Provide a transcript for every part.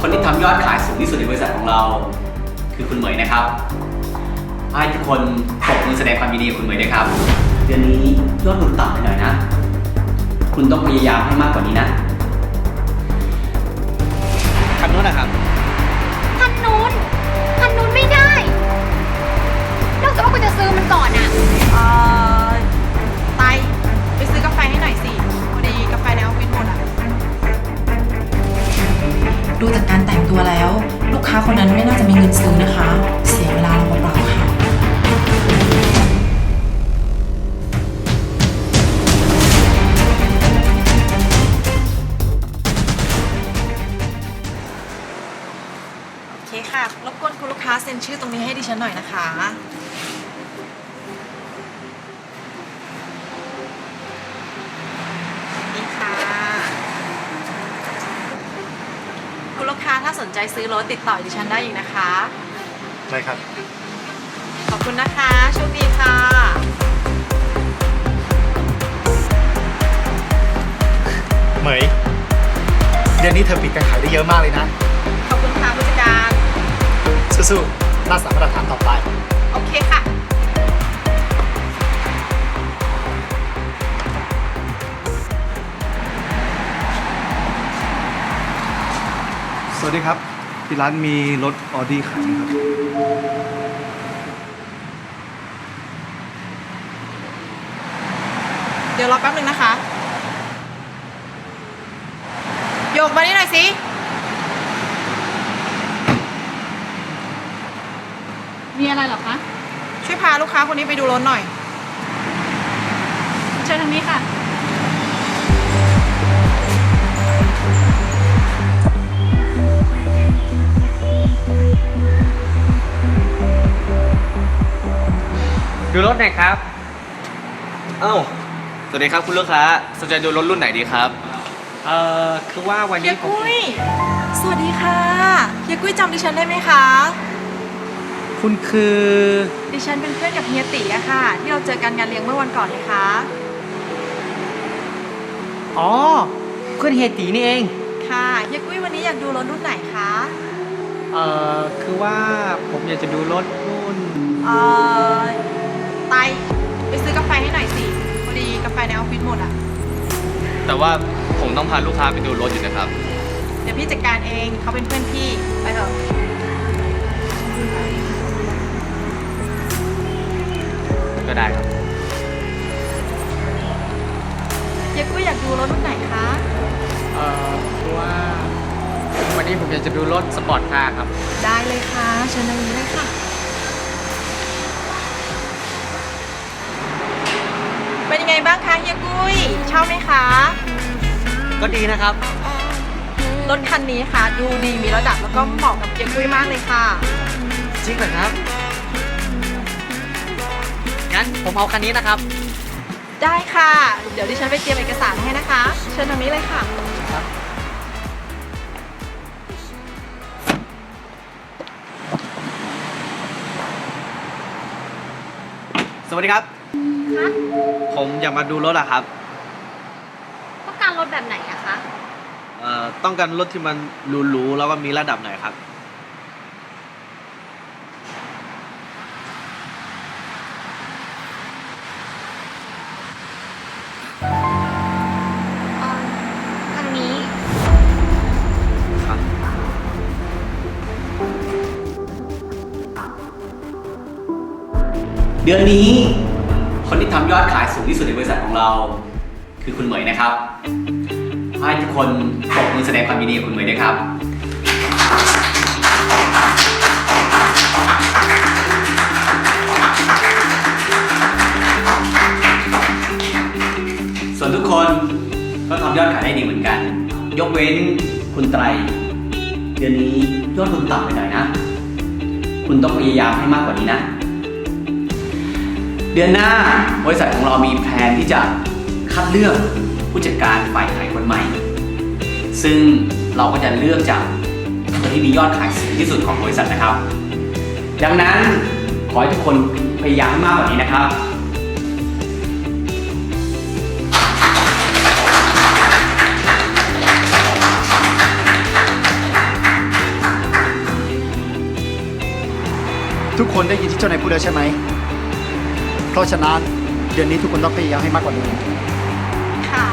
คนที่ทำยอดขายสูงที่สุดในบริษัทของเรา คือคุณเหมยนะครับให้ทุกคนปรบมือแสดงความยินดีกับคุณเหมยด้วยครับ เดือนนี้ยอดคุณต่ำไปหน่อยนะ คุณต้องพยายามให้มากกว่านี้นะคำนู้นนะครับคันนู้นคันนู้นไม่ได้ นอกจากว่ากูจะซื้อมันก่อนอะเอ่อ ดูจากการแต่งตัวแล้ว ลูกค้าคนนั้นไม่น่าจะมีเงินซื้อ รถติดต่อดิฉันได้อีกนะคะ ได้ครับ ขอบคุณนะคะโชคดีค่ะ เหมยเดือนนี้เธอปิดการขายได้เยอะมากเลยนะ ขอบคุณค่ะผู้จัดการ สู้ๆรักษามาตรฐานต่อไป โอเคค่ะ สวัสดีครับ ที่ร้านมีรถออดี้ขายไหมครับเดี๋ยวรอแป๊บนึงนะคะ โยกมานี่หน่อยสิมีอะไรเหรอคะ ช่วยพาลูกค้าคนนี้ไปดูรถหน่อย เชิญทางนี้ค่ะ ดูรถหน่อยครับ เอ้า สวัสดีครับคุณลูกค้าสนใจดูรถรุ่นไหนดีครับ เอ่อ คือว่าวันเฮีนี้ยผมกุ้ย สวัสดีค่ะเฮียกุ้ยจำดิฉันได้ไหมคะ คุณคือ ดิฉันเป็นเพื่อนกับเฮียตีอะค่ะ ที่เราเจอกันงานเลี้ยงเมื่อวันก่อนเลยค่ะอ๋อ เพื่อนเฮยตีนี่เอง ค่ะเฮียกุ้ยวันนี้อยากดูรถรุ่นไหนคะเอ่อ คือว่าผมอยากจะดูรถรุ่น เอ่อ ไตไปซื้อกาแฟให้หน่อยสิพอดีกาแฟในออฟฟิศหมดอะแต่ว่าผมต้องพาลูกค้าไปดูรถอยู่นะครับ เดี๋ยวพี่จัดการเองเขาเป็นเพื่อนพี่ไปเถอะก็ได้ครับเฮียกุ้ยอยากดูรถรุ่นไหนคะเอ่อคือว่า วันนี้ผมอยากจะดูรถสปอร์ตคาร์ครับ ได้เลยค่ะเชิญทางนี้เลยค่ะ เป็นยังไงบ้างคะเฮียกุ้ย ชอบไหมคะ ก็ดีนะครับ รถคันนี้ค่ะ ดูดีมีระดับแล้วก็เหมาะกับเฮียกุ้ยมากเลยค่ะ จริงเหรอครับงั้นผมเอาคันนี้นะครับ ได้ค่ะ เดี๋ยวดิฉันไปเตรียมเอกสารให้นะคะ เชิญทางนี้เลยค่ะ สวัสดีครับ คะ ผมอยากมาดูรถอะครับต้องการรถแบบไหนอะคะ เอ่อต้องการรถที่มันหรูๆแล้วก็มีระดับหน่อยครับ เอ่อทางนี้เดือนนี้คน ที่ทำยอดขายสูงที่สุดในบริษัทของเรา คือคุณเหมยนะครับ ให้ทุกคนปรบมือแสดงความยินดีกับคุณเหมยด้วยครับ ส่วนทุกคนก็ทำยอดขายได้ดีเหมือนกัน ยกเว้นคุณไตร เดือนนี้ยอดคุณต่ำไปหน่อยนะ คุณต้องพยายามให้มากกว่านี้นะ เดือนหน้าบริษัทของเรามีแผนที่จะคัดเลือกผู้จัดการฝ่ายขายคนใหม่ ซึ่งเราก็จะเลือกจากคนที่มียอดขายสูงที่สุดของบริษัทนะครับ ดังนั้นขอให้ทุกคนพยายามมากกว่านี้นะครับทุกคนได้ยินที่เจ้านายพูดแล้วใช่ไหม ราะฉะนั้นเดือนนี้ทุกคนต้องพยายามให้มากกว่านี้ค่ะ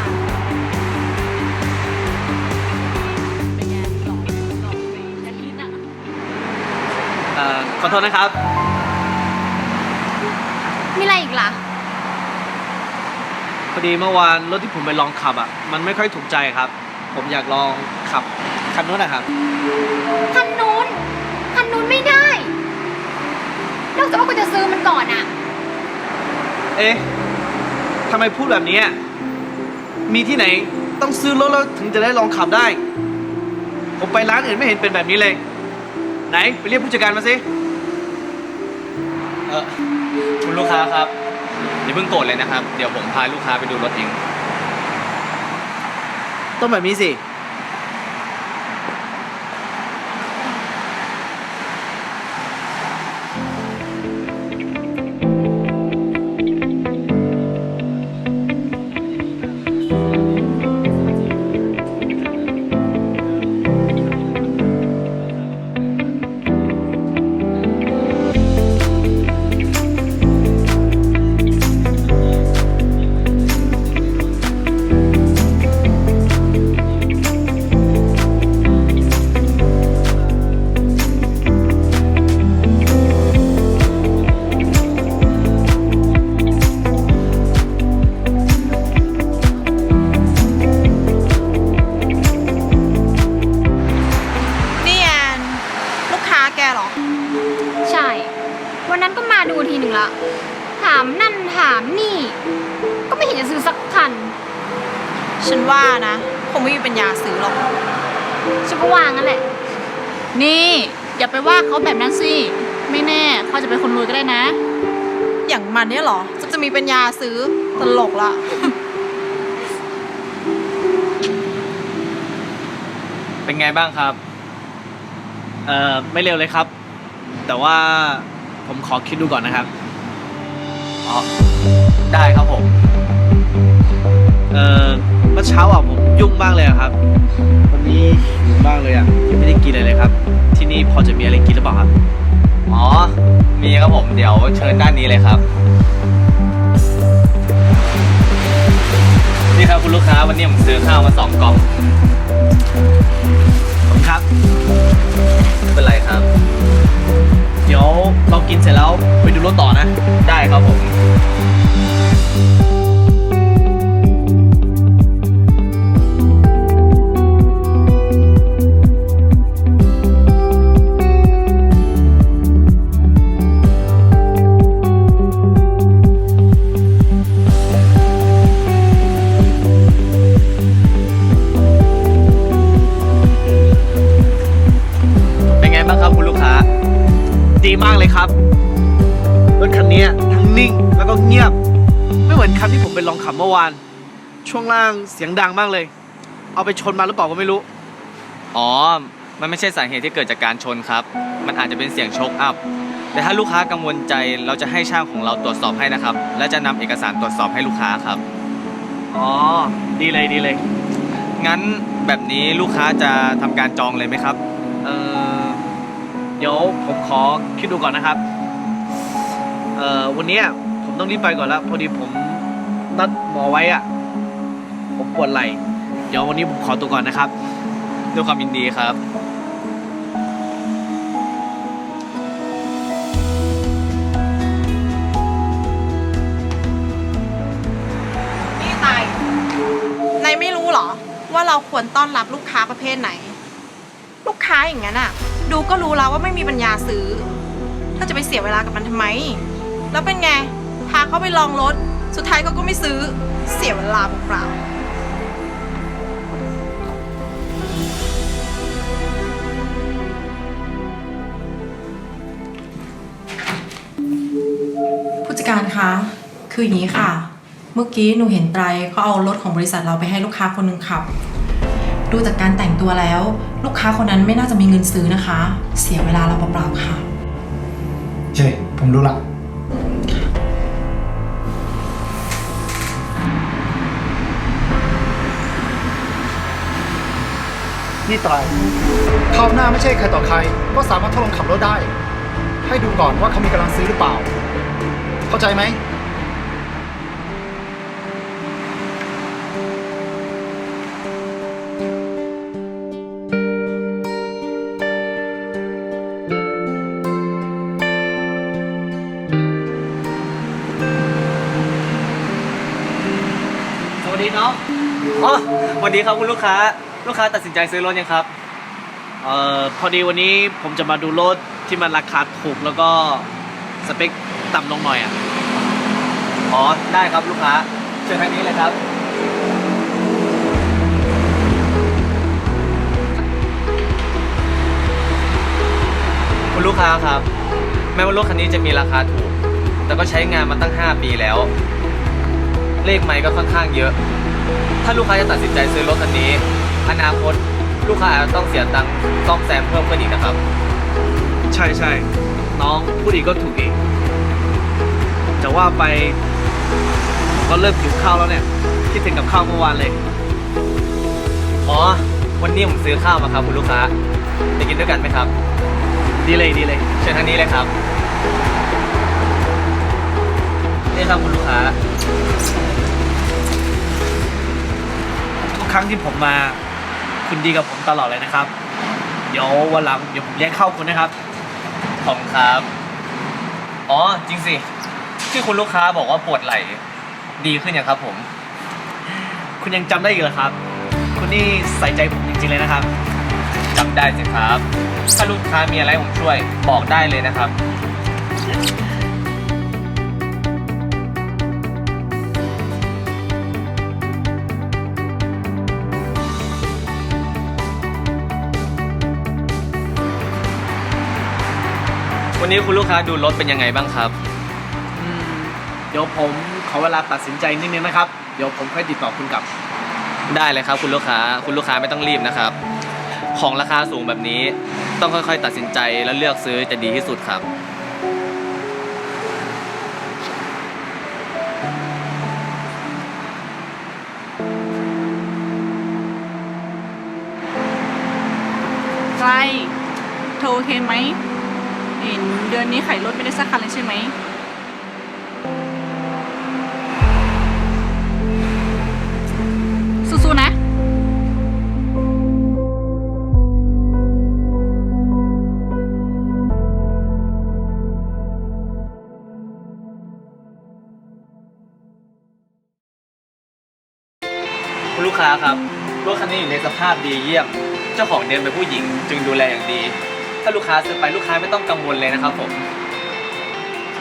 เอ่อขอโทษนะครับ มีอะไรอีกล่ะ พอดีเมื่อวานรถที่ผมไปลองขับอะ มันไม่ค่อยถูกใจครับ ผมอยากลองขับคันนู้นนะครับ คันนู้นคันนู้นไม่ได้ นอกจากว่ากูจะซื้อมันก่อนอะ เอ๊ะทำไมพูดแบบนี้อะมีที่ไหนต้องซื้อรถแล้วถึงจะได้ลองขับได้ ผมไปร้านอื่นไม่เห็นเป็นแบบนี้เลย ไหนไปเรียกผู้จัดการมาสิ เออคุณลูกค้าครับอย่าเพิ่งโกรธเลยนะครับ เดี๋ยวผมพาลูกค้าไปดูรถเอง ต้องแบบนี้สิ อย่าไปว่าเขาแบบนั้นสิ ไม่แน่เขาจะเป็นคนรวยก็ได้นะ อย่างมันเนี่ยเหรอจะจะมีปัญญาซื้อตลกละเป็นไงบ้างครับ เอ่อ ไม่เร็วเลยครับ แต่ว่าผมขอคิดดูก่อนนะครับ อ๋อ ได้ครับผม เอ่อ เมื่อเช้าอะผมยุ่งมากเลยอะครับ วันนี้หิวมากเลยอะยังไม่ได้กินอะไรเลยครับ ที่นี่พอจะมีอะไรกินหรือเปล่าครับ อ๋อ มีครับผม เดี๋ยวเชิญด้านนี้เลยครับ นี่ครับคุณลูกค้าวันนี้ผมซื้อข้าวมาสองกล่องขอบคุณครับ ไม่เป็นไรครับ เดี๋ยวเรากินเสร็จแล้วไปดูรถต่อนะ ได้ครับผม ดีมากเลยครับ รถคันนี้ทั้งนิ่งแล้วก็เงียบ ไม่เหมือนคันที่ผมไปลองขับเมื่อวาน ช่วงล่างเสียงดังมากเลย เอาไปชนมาหรือเปล่าก็ไม่รู้ อ๋อ มันไม่ใช่สาเหตุที่เกิดจากการชนครับ มันอาจจะเป็นเสียงโชคอัพ แต่ถ้าลูกค้ากังวลใจเราจะให้ช่างของเราตรวจสอบให้นะครับ และจะนำเอกสารตรวจสอบให้ลูกค้าครับ อ๋อ ดีเลยดีเลย งั้นแบบนี้ลูกค้าจะทำการจองเลยไหมครับเอ่อเดี๋ยวผมขอคิดดูก่อนนะครับเอ่อวันนี้ผมต้องรีบไปก่อนแล้วพอดีผมนัดหมอไว้อะผมปวดไหล่เดี๋ยววันนี้ผมขอตัวก่อนนะครับด้วยความยินดีครับนี่ไตนายไม่รู้เหรอ ว่าเราควรต้อนรับลูกค้าประเภทไหน ลูกค้าอย่างนั้นอะ ดูก็รู้แล้วว่าไม่มีปัญญาซื้อ ถ้าจะไปเสียเวลากับมันทำไม แล้วเป็นไง พาเขาไปลองรถ สุดท้ายเขาก็ไม่ซื้อ เสียเวลาเปล่าๆผู้จัดการคะ คืออย่างนี้ค่ะ เมื่อกี้หนูเห็นไตรเขาเอารถของบริษัทเราไปให้ลูกค้าคนหนึ่งขับ ดูจากการแต่งตัวแล้ว ลูกค้าคนนั้นไม่น่าจะมีเงินซื้อนะคะ เสียเวลาเราเปล่าๆค่ะเช่ ผมรู้ละ นี่ตายคราวหน้าไม่ใช่ใครต่อใคร ก็สามารถทดลองขับรถได้ ให้ดูก่อนว่าเขามีกำลังซื้อหรือเปล่า เข้าใจไหม วัสดีน้องอ๋อสวัสดีครับคุณลูกค้า ลูกค้าตัดสินใจซื้อรถยังครับ เอ่อ พอดีวันนี้ผมจะมาดูรถที่มันราคาถูกแล้วก็สเปคต่ำลงหน่อยอะ อ๋อ ได้ครับลูกค้า เชิญทางนี้เลยครับ คุณลูกค้าครับ แม้ว่ารถคันนี้จะมีราคาถูก แต่ก็ใช้งานมาตั้ง 5 ปีแล้ว เลขไม่ก็ค่อนข้างเยอะ ถ้าลูกค้าจะตัดสินใจซื้อรถคันนี้ อนาคตลูกค้าอาจจะต้องเสียตังค์ซ่อมแซมเพิ่มขึ้นอีกนะครับ ใช่ใช่น้องพูดอีกก็ถูกอีก จะว่าไปก็เริ่มหิวข้าวแล้วเนี่ย คิดถึงกับข้าวเมื่อวานเลย อ๋อ วันนี้ผมซื้อข้าวมาครับคุณลูกค้าจะกินด้วยกันไหมครับ ดีเลยดีเลยเชิญทางนี้เลยครับ นี่ครับคุณลูกค้า รั้งที่ผมมาคุณดีกับผมตลอดเลยนะครับ เดี๋ยววันหลังเดี๋ยวผมเลี้ยงข้าวคุณนะครับ ขอบคุณครับ อ๋อจริงสิ ที่คุณลูกค้าบอกว่าปวดไหล่ดีขึ้นยังครับผม คุณยังจำได้อีกเหรอครับ คุณนี่ใส่ใจผมจริงๆเลยนะครับ จำได้สิครับ ถ้าลูกค้ามีอะไรให้ผมช่วยบอกได้เลยนะครับ วันนี้คุณลูกค้าดูรถเป็นยังไงบ้างครับ อืมเดี๋ยวผมขอเวลาตัดสินใจนิดนึงนะครับ เดี๋ยวผมค่อยติดต่อคุณกลับ ได้เลยครับคุณลูกค้าคุณลูกค้าไม่ต้องรีบนะครับ ของราคาสูงแบบนี้ ต้องค่อยๆ ตัดสินใจและเลือกซื้อจะดีที่สุดครับไกลเธอโอเคไหม เดือนนี้ขายรถไม่ได้สักคันเลยใช่ไหม สู้ๆนะคุณลูกค้าครับรถคันนี้อยู่ในสภาพดีเยี่ยม เจ้าของเดิมเป็นผู้หญิงจึงดูแลอย่างดี ถ้าลูกค้าซื้อไปลูกค้าไม่ต้องกังวลเลยนะครับผม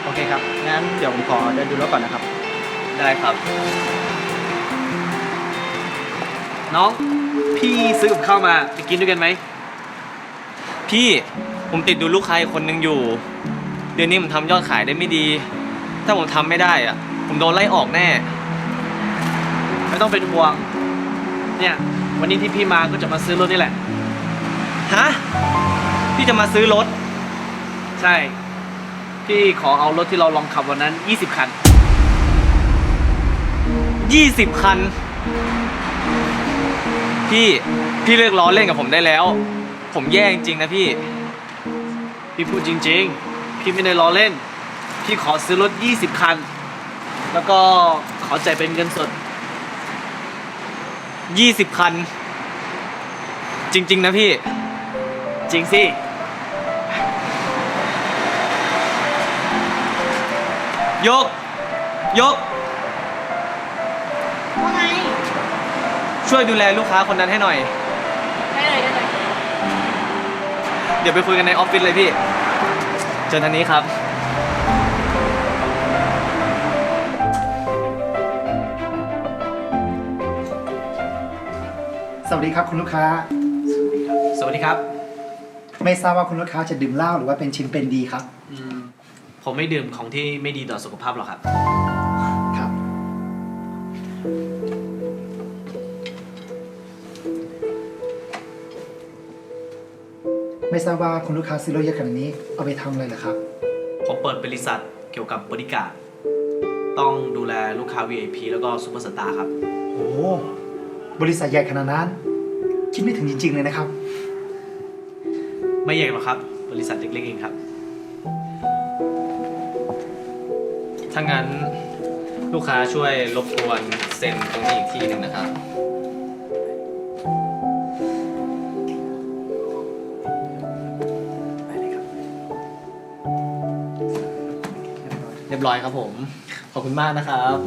โอเคครับ งั้นเดี๋ยวผมขอเดินดูรถก่อนนะครับ ได้ครับ น้อง พี่ซื้อกับข้าวมาไปกินด้วยกันไหม พี่ผมติดดูลูกค้าอีกคนนึงอยู่ เดือนนี้ผมทำยอดขายได้ไม่ดี ถ้าผมทำไม่ได้อะผมโดนไล่ออกแน่ ไม่ต้องเป็นห่วง เนี่ย วันนี้ที่พี่มาก็จะมาซื้อรถนี่แหละ ฮะ พี่จะมาซื้อรถ ใช่ พี่ขอเอารถที่เราลองขับวันนั้น 20 คัน 20 คัน พี่พี่เลิกล้อเล่นกับผมได้แล้ว ผมแย่จริงๆนะพี่ พี่พูดจริง ๆ พี่ไม่ได้ล้อเล่น พี่ขอซื้อรถ 20 คัน แล้วก็ขอจ่ายเป็นเงินสด 20 คัน จริง ๆ นะพี่ จริงสิ ยก ยก ว่าไงช่วยดูแลลูกค้าคนนั้นให้หน่อย ได้เลยได้เลยเดี๋ยวไปคุยกันในออฟฟิศเลยพี่ เจอทางนี้ครับ สวัสดีครับคุณลูกค้า สวัสดีครับ ไม่ทราบว่าคุณลูกค้าจะดื่มเหล้าหรือว่าเป็นชิ้นเป็นดีครับ อืม ผมไม่ดื่มของที่ไม่ดีต่อสุขภาพหรอกครับ ครับ ไม่ทราบว่าคุณลูกค้าซื้อรถเยอะขนาดนี้เอาไปทำอะไรเหรอครับ ผมเปิดบริษัทเกี่ยวกับบริการ ต้องดูแลลูกค้า VIP แล้วก็ซูเปอร์สตาร์ครับ โอ้บริษัทใหญ่ขนาดนั้น คิดไม่ถึงจริง ๆ เลยนะครับ ไม่ใหญ่หรอกครับ บริษัทเล็กๆเองครับ ถ้างั้นลูกค้าช่วยรบกวนเซ็นตรงนี้อีกทีหนึ่งนะครับ เรียบร้อยครับผม ขอบคุณมากนะครับ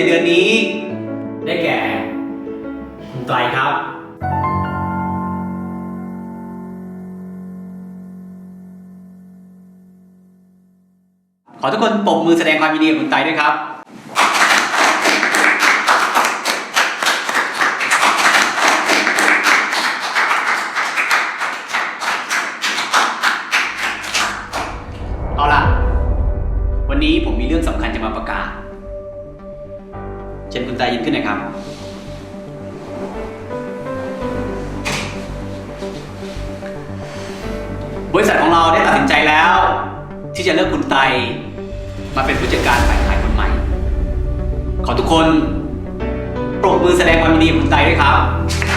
ในเดือนนี้ ได้แก่ คุณไตรครับ ขอทุกคนปรบมือแสดงความยินดีกับคุณไตรด้วยครับ ขอทุกคนปรบมือแสดงความยินดีกับคุณไตด้วยครับ